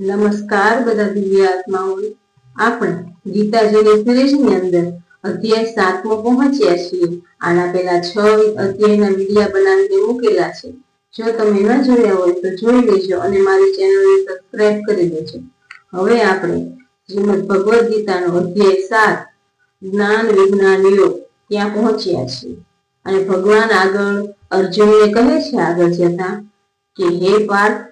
નમસ્કાર બધા દિવ્ય આત્માઓ. આપણે ગીતાજીની સિરીઝની અંદર અધ્યાય સાતમો પહોંચ્યા છીએ. આના પહેલા છ અધ્યાયના વિડિયા બનાવીને મૂકેલા છે. જો તમે ન જોયા હોય તો જોઈ લેજો અને મારી ચેનલને સબસ્ક્રાઇબ કરી દેજો. હવે આપણે શ્રીમદ ભગવદ્ ગીતાનો અધ્યાય સાત જ્ઞાન વિજ્ઞાન યોગ ત્યાં પહોંચ્યા છીએ? અને ભગવાન આગળ અર્જુનને કહે છે, આગળ જતા કે, હે પાર્થ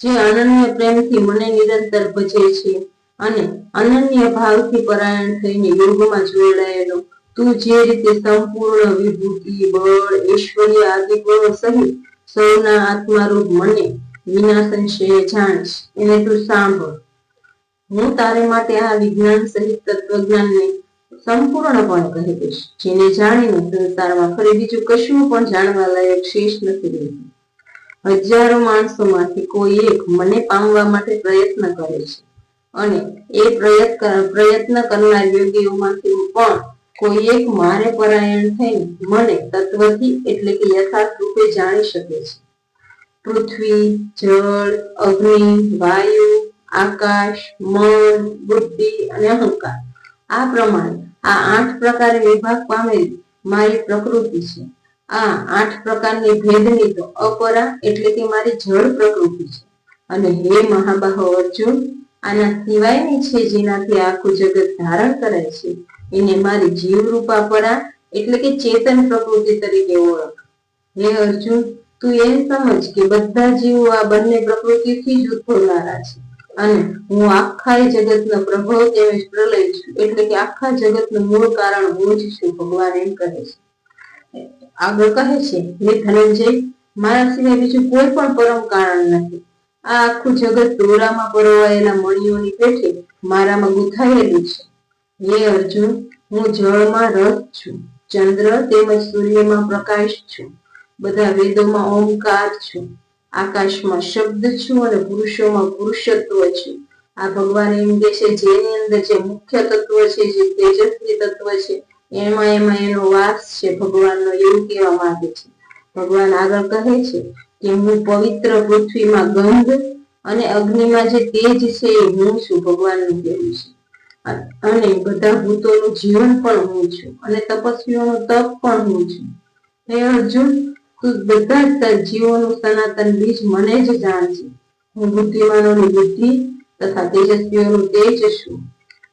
જે અનન્ય પ્રેમથી મને નિરંતર ભજે છે અને અનન્ય ભાવથી પરાયણ થઈને યોગમાં જોડાયેલો. તું જે રીતે સંપૂર્ણ વિભૂતિ, બળ, ઐશ્વર્ય આદિ ગુણો સહિત સૌના આત્મારૂપ મને વિના સંશયે જાણીશ, એને તું સાંભળ. હું તારે માટે આ વિજ્ઞાન સહિત તત્વજ્ઞાનને સંપૂર્ણપણે કહી દઈશ. જેને જાણીને સંસારમાં ફરી બીજું કશું પણ જાણવા લાયક શેષ નથી રહ્યું હજારો માણસોમાંથી કોઈ એક મને પામવા માટે પ્રયત્ન કરે છે. અને એ પ્રયત્ન પ્રયત્ન કરનાર યોગીઓમાંથી પણ કોઈ એક મારે પરાયણ થઈને મને તત્વથી એટલે કે યથાર્થ રૂપે જાણી શકે છે. પૃથ્વી, જળ, અગ્નિ, વાયુ, આકાશ, મન, બુદ્ધિ અને અહંકાર. આ પ્રમાણે આ આઠ પ્રકારે વિભાગ પામેલી મારી પ્રકૃતિ છે. આ આઠ પ્રકારની ભેદની તો અપરા એટલે કે મારી જળ પ્રકૃતિ છે. અને હે મહાબાહો અર્જુન, આના સિવાયની છે જેનાથી આખું જગત ધારણ કરે છે, એને મારી જીવરૂપા પરા એટલે કે ચેતન પ્રકૃતિ તરીકે ઓળખ. હે અર્જુન, તું એમ સમજ કે બધા જીવો આ બંને પ્રકૃતિથી જ ઉદ્ભવનારા છે. અને હું આખા જગતનો પ્રભાવ તેમજ પ્રલય છું એટલે કે આખા જગતનું મૂળ કારણ હું જ છું, ભગવાન એમ કહે છે. આગળ કહે છે, હે ધનંજય, મારા સિવાય બીજું કોઈ પણ પરમ કારણ નથી. આ આખું જગત દોરામાં પરોવાયેલા મણીઓની પેઠે મારામાં ગુથાયેલું છે. હે અર્જુન, હું જળમાં રસ છું. ચંદ્ર તેમજ સૂર્યમાં પ્રકાશ છું. બધા વેદોમાં ઓમકાર છું. આકાશમાં શબ્દ છું અને પુરુષોમાં પુરુષત્વ છું. આ ભગવાન એમ કે છે, જેની અંદર જે મુખ્ય તત્વ છે, જે તેજસ્વી તત્વ છે એમાં એમાં એનો વાસ છે, ભગવાનનો એવું કહેવા માંગે છે. ભગવાન આગળ કહે છે કે હું પવિત્ર પૃથ્વીમાં ગંધ અને અગ્નિમાં જે તેજ છે એ હું છું, ભગવાનનું કહેવું છે. અને બધા ભૂતોનું જીવન પણ હું છું અને તપસ્વીઓનું તપ પણ હું છું. હે અર્જુન, તું બધા જ જીવોનું સનાતન બીજ મને જ જાણ છે હું બુદ્ધિમાનોની બુદ્ધિ તથા તેજસ્વીઓનું તેજ છું.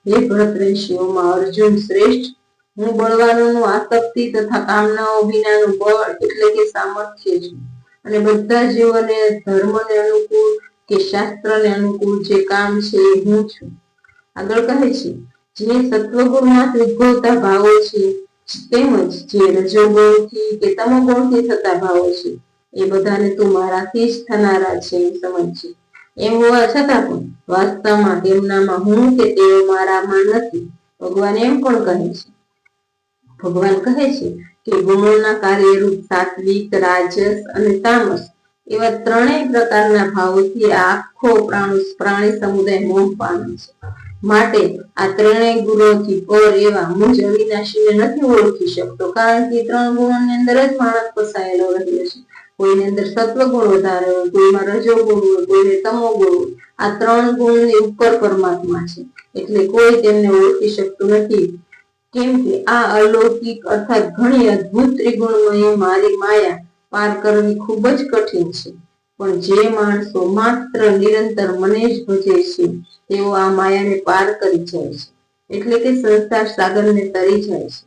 હે ભરતરેશીઓમાં અર્જુન શ્રેષ્ઠ હું બળવાનોનું આસક્તિ તથા કામનાઓ વિનાનું બળ એટલે કે સામર્થ્ય છું. અને બધા જીવોને ધર્મને અનુકૂળ કે શાસ્ત્રને અનુકૂળ જે કામ છે એ હું છું. આગળ કહે છે, જે સત્વગુણમાં ઉદ્ભવતા ભાવો છે, તેમજ જે રજોગુણથી કે તમોગુણથી થતા ભાવો છે, એ બધાને તું મારાથી જ થનારા છે એ સમજ છે એમ હોવા છતાં પણ વાસ્તવમાં તેમનામાં હું કે તેઓ મારામાં નથી. ભગવાન એમ પણ કહે છે ભગવાન કહે છે કે ગુણોના કાર્યરૂપ સાત્વિક, રાજસ અને તામસ એવા ત્રણેય પ્રકારના ભાવોથી આખો પ્રાણી સમુદાય મોહ પામે છે. માટે આ ત્રણેય ગુણોથી પર એવા મુજ અવિનાશીને નથી ઓળખી શકતો, કારણ કે ત્રણ ગુણોની અંદર જ માણસ ફસાયેલો રહ્યો છે. કોઈની અંદર સત્વ ગુણ વધારે હોય, કોઈમાં રજો ગુણ હોય, કોઈને તમો ગુણ આ ત્રણ ગુણની ઉપર પરમાત્મા છે. એટલે કોઈ તેમને ઓળખી શકતું નથી. કેમ કે આ અલૌકિક અર્થાત ઘણી અદ્ભુત ત્રિગુણમય મારી માયા પાર કરવી ખૂબ જ કઠિન છે. પણ જે માણસો માત્ર નિરંતર મને જ ભજે છે, તેઓ આ માયાને પાર કરી જાય છે. એટલે કે સંસાર સાગરને તરી જાય છે.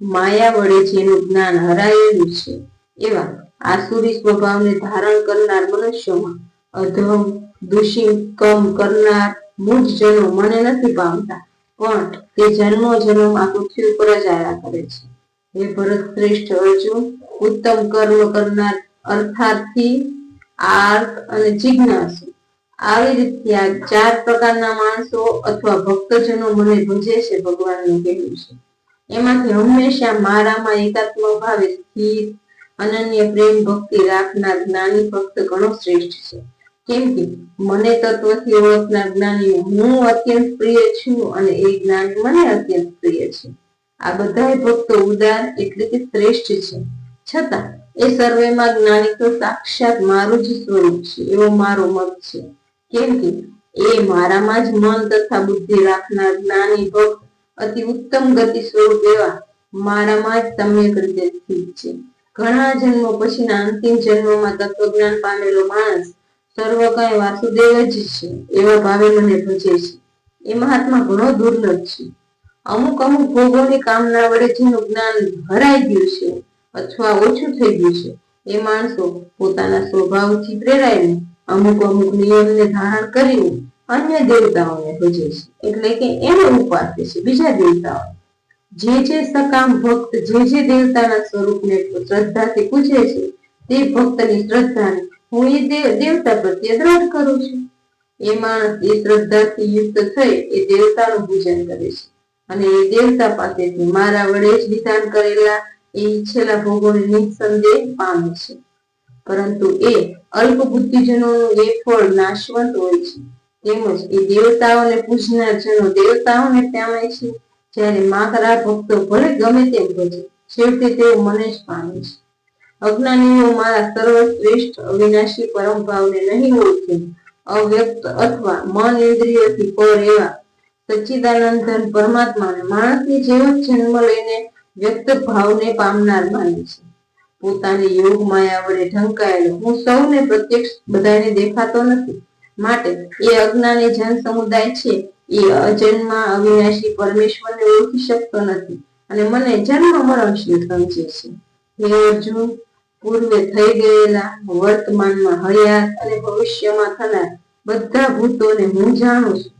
માયા વડે જેનું જ્ઞાન હરાયેલું છે, એવા આસુરી સ્વભાવને ધારણ કરનાર મનુષ્યોમાં અધમ દૂષિત કમ કરનાર મૂળ જનો મને નથી પામતા પણ તે જન્મો જન્મ આ પૃથ્વી ઉપર જ આવ્યા કરે છે. હે ભરત શ્રેષ્ઠ અર્જુન, ઉત્તમ કર્મ કરનાર અર્થાર્થી, આર્થ અને જિજ્ઞાસુ. આવી રીતે આ ચાર પ્રકારના માણસો અથવા ભક્તજનો મને ભજે છે ભગવાનનું કહેવું છે. એમાંથી હંમેશા મારામાં એકાત્મ ભાવે સ્થિર, અનન્ય પ્રેમ ભક્તિ રાખનાર જ્ઞાની ભક્ત ઘણો શ્રેષ્ઠ છે. કેમ કે મને તત્વથી ઓળખનાર જ્ઞાની હું અત્યંત પ્રિય છું અને એ જ્ઞાન મને અત્યંત પ્રિય છે. આ બધા ભક્તો ઉદાર એટલે કે શ્રેષ્ઠ છે. છતાં એ સર્વેમાં જ્ઞાની તો સાક્ષાત મારું જ સ્વરૂપ છે, એવો મારો મત છે. કેમ કે એ મારામાં જ મન તથા બુદ્ધિ રાખનાર જ્ઞાની ભક્ત અતિ ઉત્તમ ગતિ સ્વરૂપ એવા મારામાં જ સમ્યક રીતે સ્થિત છે. ઘણા જન્મો પછીના અંતિમ જન્મમાં તત્વજ્ઞાન પામેલો માણસ સર્વ કઈ વાસુદેવ જ છે, એવો ભાવે મને ભજે છે. એ મહાત્મા ઘણો દુર્લભ છે. અમુક અમુક ભોગોની કામના વડે જેનું જ્ઞાન હરાઈ ગયું છે, અથવા ઓછું થઈ ગયું છે, એ માણસો પોતાના સ્વભાવથી પ્રેરાઈને અમુક અમુક નિયમને ધારણ કરીને અન્ય દેવતાઓને ભજે છે. એટલે કે એને ઉપાસે છે, બીજા દેવતાઓ જે જે સકામ ભક્ત જે જે દેવતાના સ્વરૂપને શ્રદ્ધાથી પૂજે છે, તે ભક્તની શ્રદ્ધાને હું એ દેવતા પ્રત્યે દ્રઢ કરું છું. એ માણસ એ શ્રદ્ધાથી યુક્ત થઈ એ દેવતાનું પૂજન કરે છે. અને એ દેવતા પાસેથી મારા વડે જ વિધાન કરેલા એ ઈચ્છેલા ભોગોને નિસંદેહ પામે છે. પરંતુ એ અલ્પ બુદ્ધિજનોનું એ ફળ નાશવંત હોય છે. તેમજ એ દેવતાઓને પૂજનાર જનો દેવતાઓને પામે છે. જ્યારે માકરા ભક્તો ભલે ગમે તેમ ભજે, છેવટે તેઓ મને જ પામે છે. અજ્ઞાનીઓ મારા સર્વશ્રેષ્ઠ અવિનાશી પરમ ભાવને નહીં ઓળખે. અવ્યક્ત અથવા મન ઇન્દ્રિયોથી પર એવા સચ્ચિદાનંદ ધન પરમાત્માને માણસની જેવો જન્મ લઈને વ્યક્ત ભાવને પામનાર માને છે. પોતાની યોગ માયા વડે ઢંકાયેલો હું સૌને પ્રત્યક્ષ બધાને દેખાતો નથી. માટે એ અજ્ઞાની જન સમુદાય છે, એ અજન્મા અવિનાશી પરમેશ્વરને ઓળખી શકતો નથી અને મને જન્મ મરણશીલ સમજે છે. હે અર્જુન પૂર્વે થઈ ગયેલા, વર્તમાનમાં હયાત અને ભવિષ્યમાં થનાર બધા ભૂતોને હું જાણું છું.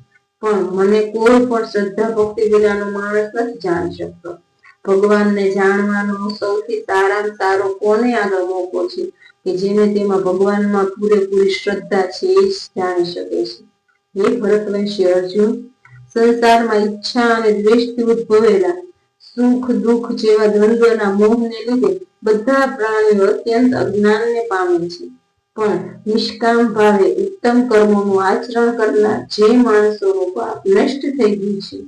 પણ મને કોઈ પણ શ્રદ્ધા ભક્તિ વિનાનો માણસ નથી જાણી શકતો. ભગવાનને જાણવાનો સૌથી સારામાં સારો કોને આગળ મોકો છે કે જેને તેમાં ભગવાનમાં પૂરેપૂરી શ્રદ્ધા છે એ જ જાણી શકે છે? હે ભરતવંશી અર્જુન, સંસારમાં ઈચ્છા અને દ્વેષથી ઉદ્ભવેલા સુખ, દુઃખ જેવા દ્વંદ્વના મોહને લીધે બધા પ્રાણીઓ અત્યંત અજ્ઞાનને પામે છે. પણ નિષ્કામ ભાવે ઉત્તમ કર્મોનું આચરણ કરનાર જે માણસોનું પાપ નષ્ટ થઈ ગયું છે,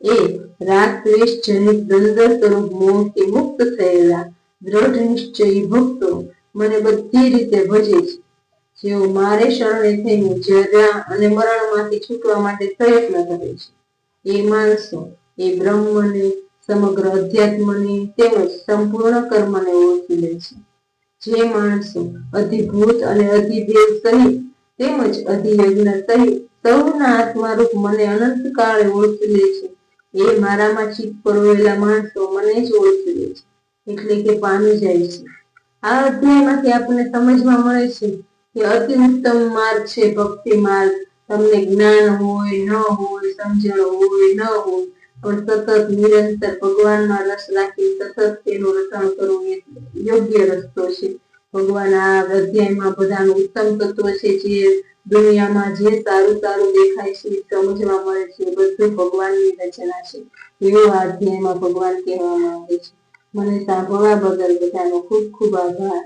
એ રાગ દ્વેષ જનિત દ્વંદ્વ સ્વરૂપ મોહથી મુક્ત થયેલા દ્રઢ નિશ્ચયી ભક્તો મને બધી રીતે ભજે છે. જેઓ મારે શરણે થઈને જરા અને મરણમાંથી છૂટવા માટે પ્રયત્ન કરે છે. એ માણસો, એ બ્રહ્મને સમગ્ર અધ્યાત્મને તેમજ સંપૂર્ણ કર્મને ઓળખી લે છે. જે માણસો અધિભૂત અને અધિદેવ સહિત તેમજ અધિયજ્ઞ સહિત સૌના આત્મારૂપ મને અનંત કાળે ઓળખી લે છે. એ મારામાં ચિત્ત પરોવેલા માણસો મને જ ઓળખી લે છે. એટલે કે પામી જાય છે. આ અધ્યાયમાંથી આપણને સમજવા મળે છે કે અતિ ઉત્તમ માર્ગ છે ભક્તિ માર્ગ. તમને જ્ઞાન હોય, ન હોય, સમજણ હોય, ન હોય. પણ સતત નિરંતર ભગવાનમાં રસ રાખી સતત તેનું રટણ કરવું એ યોગ્ય રસ્તો છે ભગવાન આ અધ્યાયમાં બધાનું ઉત્તમ તત્વ છે જે દુનિયામાં જે સારું સારું દેખાય છે સમજવા મળે છે બધું ભગવાનની રચના છે એવું આ અધ્યાયમાં ભગવાન કહેવામાં આવે છે મને સાંભળવા બદલ બધાનો ખૂબ ખૂબ આભાર